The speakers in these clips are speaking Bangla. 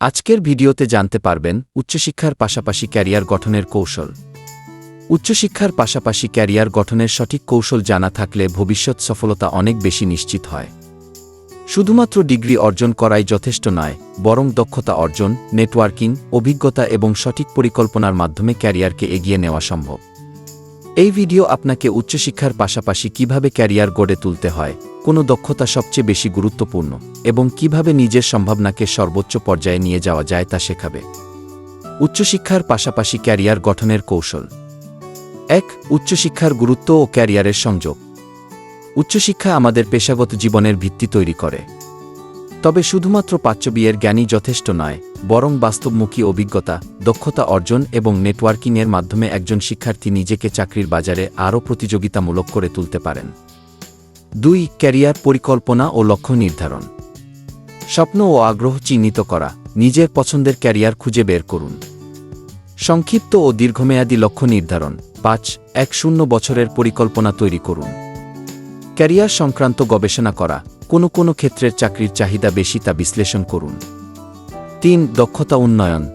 আজকের ভিডিওতে জানতে পারবেন উচ্চশিক্ষার পাশাপাশি ক্যারিয়ার গঠনের কৌশল। উচ্চশিক্ষার পাশাপাশি ক্যারিয়ার গঠনের সঠিক কৌশল জানা থাকলে ভবিষ্যৎ সফলতা অনেক বেশি নিশ্চিত হয়। শুধুমাত্র ডিগ্রি অর্জন করাই যথেষ্ট নয়, বরং দক্ষতা অর্জন, নেটওয়ার্কিং, অভিজ্ঞতা এবং সঠিক পরিকল্পনার মাধ্যমে ক্যারিয়ারকে এগিয়ে নেওয়া সম্ভব। এই ভিডিও আপনাকে উচ্চশিক্ষার পাশাপাশি কীভাবে ক্যারিয়ার গড়ে তুলতে হয় কোনো দক্ষতা সবচেয়ে বেশি গুরুত্বপূর্ণ এবং কীভাবে নিজের সম্ভাবনাকে সর্বোচ্চ পর্যায়ে নিয়ে যাওয়া যায় তা শেখাবে। উচ্চশিক্ষার পাশাপাশি ক্যারিয়ার গঠনের কৌশল। এক, উচ্চশিক্ষার গুরুত্ব ও ক্যারিয়ারের সংযোগ। উচ্চশিক্ষা আমাদের পেশাগত জীবনের ভিত্তি তৈরি করে। তবে শুধুমাত্র পাচ্য বিয়ের জ্ঞানই যথেষ্ট নয়, বরং বাস্তবমুখী অভিজ্ঞতা, দক্ষতা অর্জন এবং নেটওয়ার্কিংয়ের মাধ্যমে একজন শিক্ষার্থী নিজেকে চাকরির বাজারে আরও প্রতিযোগিতামূলক করে তুলতে পারেন। দুই ক্যারিয়ার পরিকল্পনা ও লক্ষ্য নির্ধারণ। স্বপ্ন ও আগ্রহ চিহ্নিত করা, নিজের পছন্দের ক্যারিয়ার খুঁজে বের করুন। সংক্ষিপ্ত ও দীর্ঘমেয়াদী লক্ষ্য নির্ধারণ, পাঁচ, এক শূন্য বছরের পরিকল্পনা তৈরি করুন। ক্যারিয়ার সংক্রান্ত গবেষণা করা, কোনো কোনো ক্ষেত্রের চাকরির চাহিদা বেশি তা বিশ্লেষণ করুন। তিন, দক্ষতা উন্নয়ন।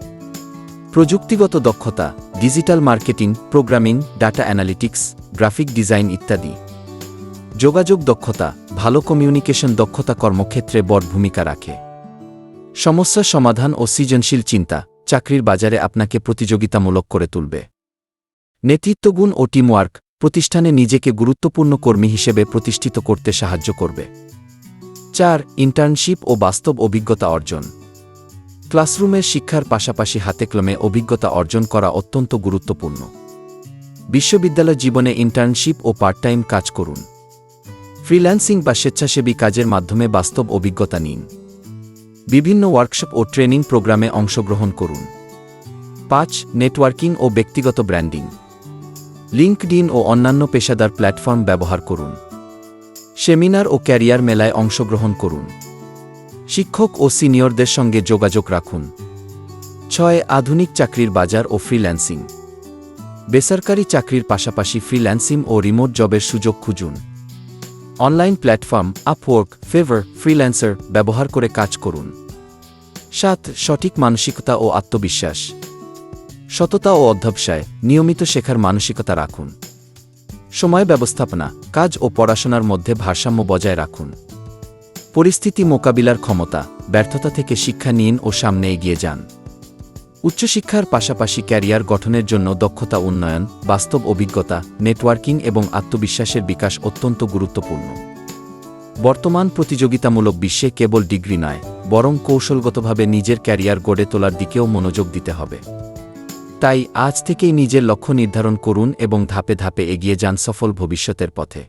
প্রযুক্তিগত দক্ষতা, digital marketing, programming, data analytics, graphic design ইত্যাদি। যোগাযোগ দক্ষতা, ভালো কমিউনিকেশন দক্ষতা কর্মক্ষেত্রে বড় ভূমিকা রাখে। সমস্যা সমাধান ও সৃজনশীল চিন্তা, চাকরির বাজারে আপনাকে প্রতিযোগিতামূলক করে তুলবে। নেতৃত্বগুণ ও টিমওয়ার্ক প্রতিষ্ঠানে নিজেকে গুরুত্বপূর্ণ কর্মী হিসেবে প্রতিষ্ঠিত করতে সাহায্য করবে। চার ইন্টার্নশিপ ও বাস্তব অভিজ্ঞতা অর্জন। ক্লাসরুমের শিক্ষার পাশাপাশি হাতেকলমে অভিজ্ঞতা অর্জন করা অত্যন্ত গুরুত্বপূর্ণ। বিশ্ববিদ্যালয় জীবনে ইন্টার্নশিপ ও পার্ট টাইম কাজ করুন। ফ্রিল্যান্সিং বা স্বেচ্ছাসেবী কাজের মাধ্যমে বাস্তব অভিজ্ঞতা নিন। বিভিন্ন ওয়ার্কশপ ও ট্রেনিং প্রোগ্রামে অংশগ্রহণ করুন। পাঁচ, নেটওয়ার্কিং ও ব্যক্তিগত ব্র্যান্ডিং। লিঙ্কডিন ও অন্যান্য পেশাদার প্ল্যাটফর্ম ব্যবহার করুন। সেমিনার ও ক্যারিয়ার মেলায় অংশগ্রহণ করুন। শিক্ষক ও সিনিয়রদের সঙ্গে যোগাযোগ রাখুন। ছয়, আধুনিক চাকরির বাজার ও ফ্রিল্যান্সিং। বেসরকারি চাকরির পাশাপাশি ফ্রিল্যান্সিং ও রিমোট জবের সুযোগ খুঁজুন। Online platform Upwork Fiverr freelancer ব্যবহার করে কাজ করুন। সাত, সঠিক মানসিকতা ও আত্মবিশ্বাস। সততা ও অধ্যবসায় নিয়মিত শেখার মানসিকতা রাখুন। সময় ব্যবস্থাপনা, কাজ ও পড়াশোনার মধ্যে ভারসাম্য বজায় রাখুন। পরিস্থিতি মোকাবিলার ক্ষমতা, ব্যর্থতা থেকে শিক্ষা নিন ও সামনে এগিয়ে যান। উচ্চশিক্ষার পাশাপাশি ক্যারিয়ার গঠনের জন্য দক্ষতা উন্নয়ন, বাস্তব অভিজ্ঞতা, নেটওয়ার্কিং এবং আত্মবিশ্বাসের বিকাশ অত্যন্ত গুরুত্বপূর্ণ। বর্তমান প্রতিযোগিতামূলক বিশ্বে কেবল ডিগ্রি নয়, বরং কৌশলগতভাবে নিজের ক্যারিয়ার গড়ে তোলার দিকেও মনোযোগ দিতে হবে। তাই আজ থেকেই নিজের লক্ষ্য নির্ধারণ করুন এবং ধাপে ধাপে এগিয়ে যান সফল ভবিষ্যতের পথে।